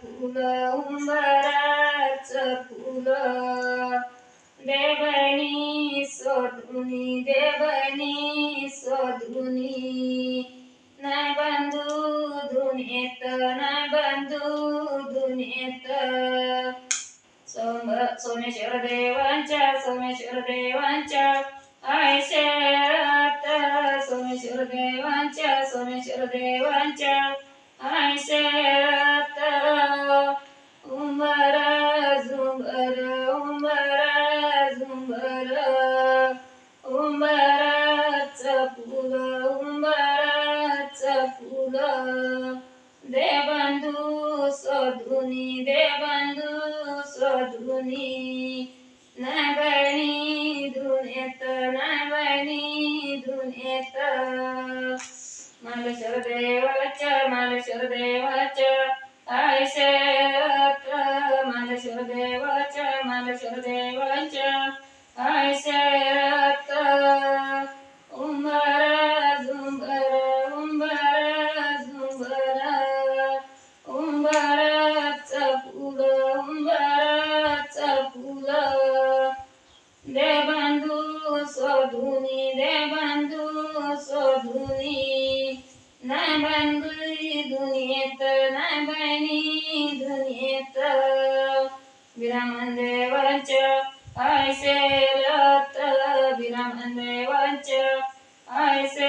फुल उमराच फुल. देवनी सोधुनी देवनी सोधुनी नाय बंधू धुनेत नाय बंधू धुनेत सोमेश्वर देवांच्या सोमेश्वर देवांच्या आय सोमेश्वर देवांच्या सोमेश्वर देवांच्या आय उंबर झुंबर उंबराचं फुल उंबराचं फुल. दे बंधू स्वधुनी दे बंधू स्वधुनी नाही बहिणी धुन येत नाही बहिणी धुन येत. मालेश्वर देवाच्या मालेश्वर देवाच्या देवाच्या मालेश्वर उंबरा झुंबर उंबरा झुंबर. फुल फुल दे बंधू स्वधुनी दे बंधू स्वधुनी नाही बंधू दुनियेत नाही बहिणी दुनियेत. विरामन देवांच ऐसे लत्र विरामन देवांच ऐसे